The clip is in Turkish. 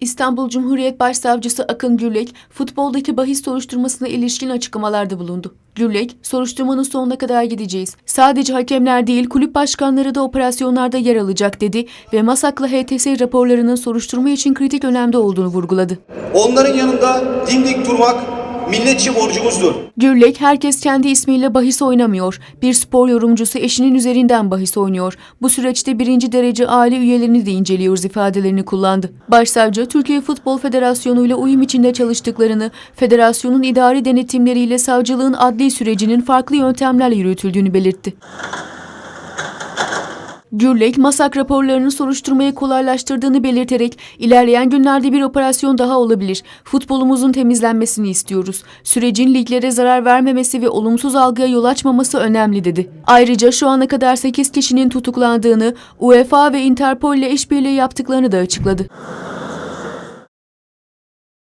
İstanbul Cumhuriyet Başsavcısı Akın Gürlek, futboldaki bahis soruşturmasına ilişkin açıklamalarda bulundu. Gürlek, soruşturmanın sonuna kadar gideceğiz. Sadece hakemler değil, kulüp başkanları da operasyonlarda yer alacak dedi ve Masak'la HTS raporlarının soruşturma için kritik önemde olduğunu vurguladı. Onların yanında dimdik durmak milletçi borcumuzdur. Gürlek, herkes kendi ismiyle bahis oynamıyor. Bir spor yorumcusu eşinin üzerinden bahis oynuyor. Bu süreçte birinci derece aile üyelerini de inceliyoruz ifadelerini kullandı. Başsavcı, Türkiye Futbol Federasyonu ile uyum içinde çalıştıklarını, federasyonun idari denetimleriyle savcılığın adli sürecinin farklı yöntemlerle yürütüldüğünü belirtti. Gürlek, masak raporlarının soruşturmayı kolaylaştırdığını belirterek ilerleyen günlerde bir operasyon daha olabilir. Futbolumuzun temizlenmesini istiyoruz. Sürecin liglere zarar vermemesi ve olumsuz algıya yol açmaması önemli dedi. Ayrıca şu ana kadar 8 kişinin tutuklandığını, UEFA ve Interpol ile işbirliği yaptıklarını da açıkladı.